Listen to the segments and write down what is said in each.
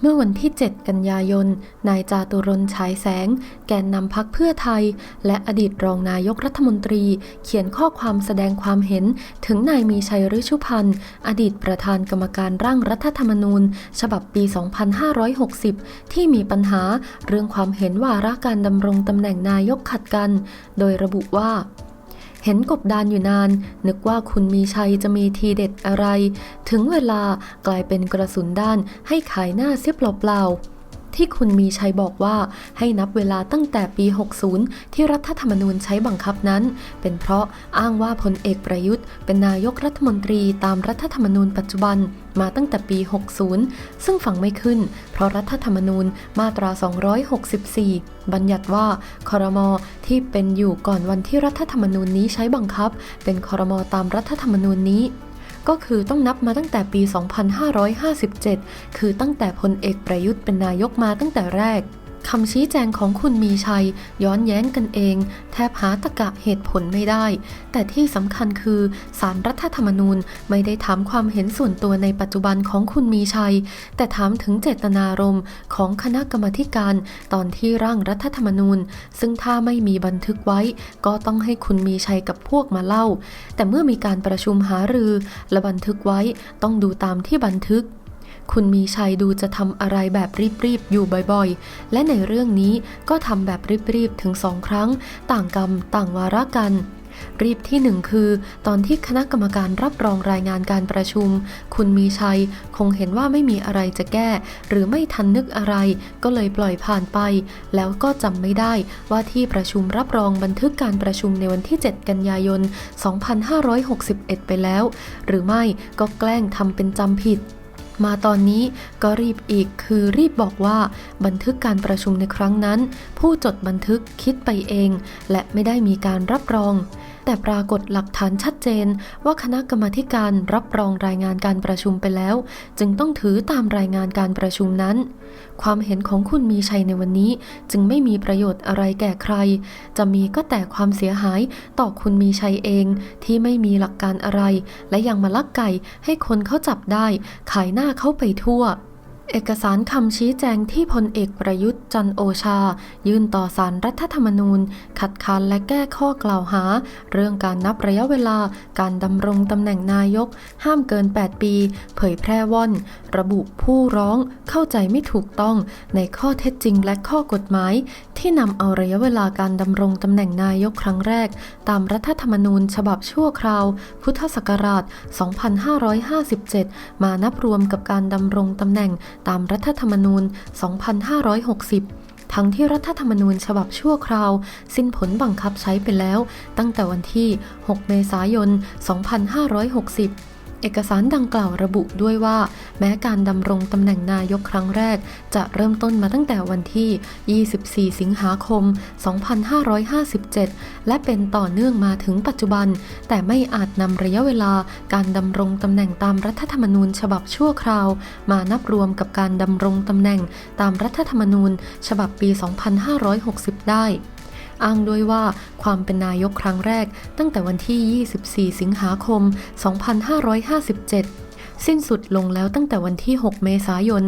เมื่อวันที่ 7 กันยายน นายจาตุรนฉายแสง แกนนำพักเพื่อไทย และอดีตรองนายกรัฐมนตรี เขียนข้อความแสดงความเห็น ถึงนายมีชัยฤชุพันธ์ อดีตประธานกรรมการร่างรัฐธรรมนูญ ฉบับปี 2560 ที่มีปัญหาเรื่องความเห็นวาระการดำรงตำแหน่งนายกขัดกัน โดยระบุว่า เห็นกบดานอยู่นาน นึกว่าคุณมีชัยจะมีทีเด็ดอะไร ถึงเวลากลายเป็นกระสุนด้านให้ขายหน้าเสียเปล่าๆ ที่คุณมีชัยบอกว่าให้นับเวลาตั้งแต่ปี 60 ที่รัฐธรรมนูญใช้บังคับนั้น เป็นเพราะอ้างว่าพลเอกประยุทธ์ เป็นนายกรัฐมนตรีตามรัฐธรรมนูญปัจจุบันมาตั้งแต่ปี 60 ซึ่งฟังไม่ขึ้น เพราะรัฐธรรมนูญมาตรา 264 บัญญัติว่าคอรมอที่เป็นอยู่ก่อนวันที่รัฐธรรมนูญนี้ใช้บังคับ เป็นคอรมอตามรัฐธรรมนูญนี้ ก็คือต้องนับมาตั้งแต่ปี 2557 คือตั้งแต่พลเอกประยุทธ์เป็นนายกมาตั้งแต่แรก คำชี้แจงของคุณมีชัย ย้อนแย้งกันเอง แทบหาตะกะเหตุผลไม่ได้ แต่ที่สำคัญคือสารรัฐธรรมนูญไม่ได้ถามความเห็นส่วนตัวในปัจจุบันของคุณมีชัย แต่ถามถึงเจตนารมณ์ของคณะกรรมธิการ ตอนที่ร่างรัฐธรรมนูญ ซึ่งถ้าไม่มีบันทึกไว้ ก็ต้องให้คุณมีชัยกับพวกมาเล่า แต่เมื่อมีการประชุมหารือ และบันทึกไว้ต้องดูตามที่บันทึก คุณมีชัยดูจะทำอะไรแบบรีบๆ อยู่บ่อยๆ และในเรื่องนี้ก็ทำแบบรีบๆ ถึงสองครั้ง ต่างกรรมต่างวาระกัน รีบที่หนึ่งคือ ตอนที่คณะกรรมการรับรองรายงานการประชุม คุณมีชัยคงเห็นว่าไม่มีอะไรจะแก้ หรือไม่ทันนึกอะไร ก็เลยปล่อยผ่านไป แล้วก็จำไม่ได้ว่าที่ประชุมรับรองบันทึกการประชุมในวันที่ 7 กันยายน 2561 ไปแล้ว หรือไม่ก็แกล้งทำเป็นจำผิด มาตอนนี้ก็รีบอีกคือรีบบอกว่าบันทึกการประชุมในครั้งนั้น ผู้จดบันทึกคิดไปเอง และไม่ได้มีการรับรอง แต่ปรากฏหลักฐานชัดเจน ว่าคณะกรรมการรับรองรายงานการประชุมไปแล้ว จึงต้องถือตามรายงานการประชุมนั้น ความเห็นของคุณมีชัยในวันนี้จึงไม่มีประโยชน์อะไรแก่ใคร จะมีก็แต่ความเสียหายต่อคุณมีชัยเองที่ไม่มีหลักการอะไร และยังมาลักไก่ให้คนเขาจับได้ ขายหน้าเขาไปทั่ว เอกสารคำชี้แจงที่พลเอกประยุทธ์จันโอชา ยื่นต่อสารรัฐธรรมนูญ ขัดขานและแก้ข้อกล่าวหา เรื่องการนับระยะเวลาการดำรงตำแหน่งนายก ห้ามเกิน 8 ปี เผยแพร่ว่อน ระบุผู้ร้องเข้าใจไม่ถูกต้องในข้อเท็จจริงและข้อกฎหมาย ที่นำเอาระยะเวลาการดำรงตำแหน่งนายกครั้งแรก ตามรัฐธรรมนูญฉบับชั่วคราว พุทธศักราช 2557 มานับรวมกับการดำรงตำแหน่งตามรัฐธรรมนูญ 2560ทั้งที่รัฐธรรมนูญฉบับชั่วคราว สิ้นผลบังคับใช้ไปแล้ว ตั้งแต่วันที่ 6 เมษายน 2560 เอกสารดังกล่าวระบุด้วยว่า แม้การดำรงตำแหน่งนายกครั้งแรก จะเริ่มต้นมาตั้งแต่วันที่ 24 สิงหาคม 2557 และเป็นต่อเนื่องมาถึงปัจจุบัน แต่ไม่อาจนำระยะเวลาการดำรงตำแหน่งตามรัฐธรรมนูญฉบับชั่วคราว มานับรวมกับการดำรงตำแหน่งตามรัฐธรรมนูญ ฉบับปี 2560 ได้ อ้างด้วยว่าความเป็นนายกครั้งแรก ตั้งแต่วันที่ 24 สิงหาคม 2557สิ้นสุดลงแล้วตั้งแต่วันที่ 6 เมษายน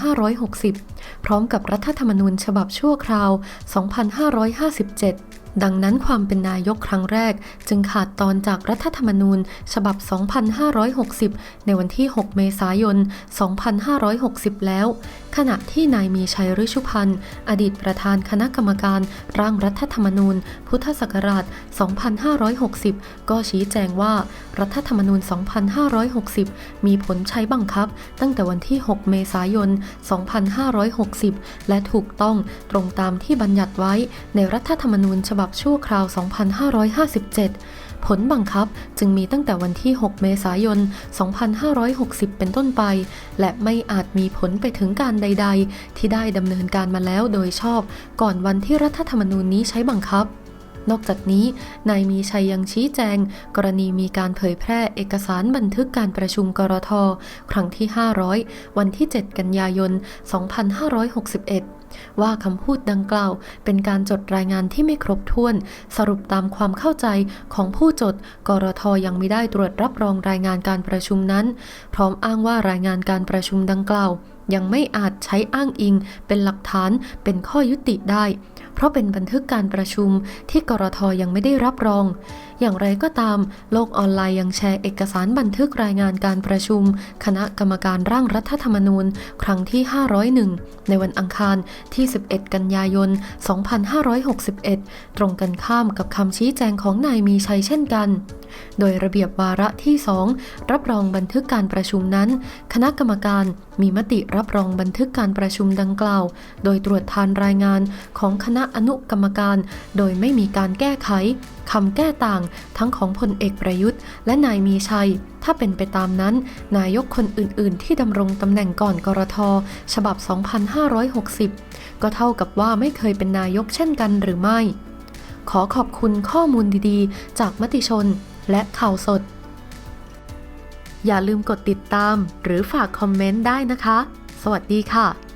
2560 พร้อมกับรัฐธรรมนูญฉบับชั่วคราว 2557 ดังนั้นความเป็นนายกครั้งแรก จึงขาดตอนจากรัฐธรรมนูญ ฉบับ 2560 ในวันที่ 6 เมษายน 2560 แล้ว ขณะที่นายมีชัยฤชุพันธ์ อดีตประธานคณะกรรมการร่างรัฐธรรมนูญ พุทธศักราช 2560 ก็ชี้แจงว่ารัฐธรรมนูญ 2560 มีผลใช้บังคับ ตั้งแต่วันที่ 6 เมษายน 2560 และถูกต้องตรงตามที่บัญญัติไว้ในรัฐธรรมนูญฉบับบับชั่วคราว 2557 ผลบังคับจึงมีตั้งแต่วันที่ 6 เมษายน 2560 เป็นต้นไป และไม่อาจมีผลไปถึงการใด ๆ ที่ได้ดำเนินการมาแล้วโดยชอบ ก่อนวันที่รัฐธรรมนูญนี้ใช้บังคับ นอกจากนี้ นายมีชัยยังชี้แจง กรณีมีการเผยแพร่เอกสารบันทึกการประชุมกรท ครั้งที่ 500 วันที่ 7 กันยายน 2561ว่าคำพูดดังกล่าว เป็นการจดรายงานที่ไม่ครบถ้วน สรุปตามความเข้าใจของผู้จด กรทยังไม่ได้ตรวจรับรองรายงานการประชุมนั้น พร้อมอ้างว่ารายงานการประชุมดังกล่าว ยังไม่อาจใช้อ้างอิง เป็นหลักฐานเป็นข้อยุติได้ เพราะเป็นบันทึกการประชุมที่กรทยังไม่ได้รับรอง อย่างไรก็ตาม โลกออนไลน์ยังแชร์เอกสารบันทึกรายงานการประชุม คณะกรรมการร่างรัฐธรรมนูญ ครั้งที่ 501 ในวันอังคารที่ 11 กันยายน 2561 ตรงกันข้ามกับคำชี้แจงของนายมีชัยเช่นกัน โดยระเบียบวาระที่ 2 รับรองบันทึกการประชุมนั้น คณะกรรมการมีมติรับรองบันทึกการประชุมดังกล่าว โดยตรวจทานรายงานของคณะอนุกรรมการ โดยไม่มีการแก้ไขคำแก้ต่างทั้งของพลเอกประยุทธ์ และนายมีชัย ถ้าเป็นไปตามนั้น นายกคนอื่น ๆ ที่ดำรงตำแหน่งก่อนกรท ฉบับ 2560 ก็เท่ากับว่าไม่เคยเป็นนายกเช่นกันหรือไม่ ขอขอบคุณข้อมูลดีๆ จากมติชนและข่าวสด อย่าลืมกดติดตามหรือฝากคอมเมนต์ได้นะคะ สวัสดีค่ะ